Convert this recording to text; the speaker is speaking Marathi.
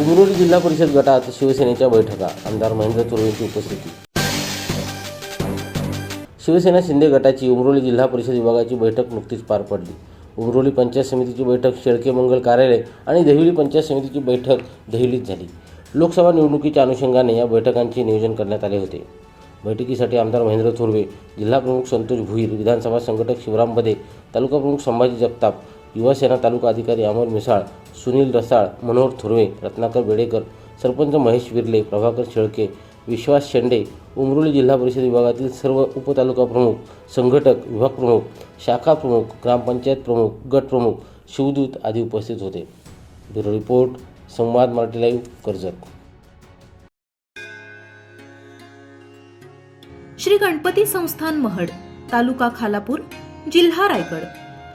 उमरोली जिल्हा परिषद गटात शिवसेनेच्या बैठका. आमदार महेंद्र चोरवेची उपस्थिती. शिवसेना शिंदे गटाची उमरोली जिल्हा परिषद विभागाची बैठक नुकतीच पार पडली. उमरोली पंचायत समितीची बैठक शेळके मंगल कार्यालय आणि देहिवली पंचायत समितीची बैठक देहिलीत झाली. लोकसभा निवडणुकीच्या अनुषंगाने या बैठकांचे नियोजन करण्यात आले होते. बैठकीसाठी आमदार महेंद्र थोरवे जिल्हाप्रमुख संतोष भुईर विधानसभा संघटक शिवराम बदे तालुका प्रमुख संभाजी जगताप युवासेना तालुका अधिकारी अमर मिसाळ सुनील रसाळ मनोहर थुर्वे रत्नाकर बेडेकर सरपंच महेश विर्ले प्रभाकर शेळके विश्वास शेंडे उमरोली जिल्हा परिषद विभागातील सर्व उपतालुका प्रमुख संघटक विभाग प्रमुख शाखा प्रमुख ग्रामपंचायत प्रमुख गट प्रमुख शिवदूत आदी उपस्थित होते. Bureau report Samvad Marathi live Karjat. Shri Ganpati Sansthan Mahad taluka Khalapur जिल्हा रायगड.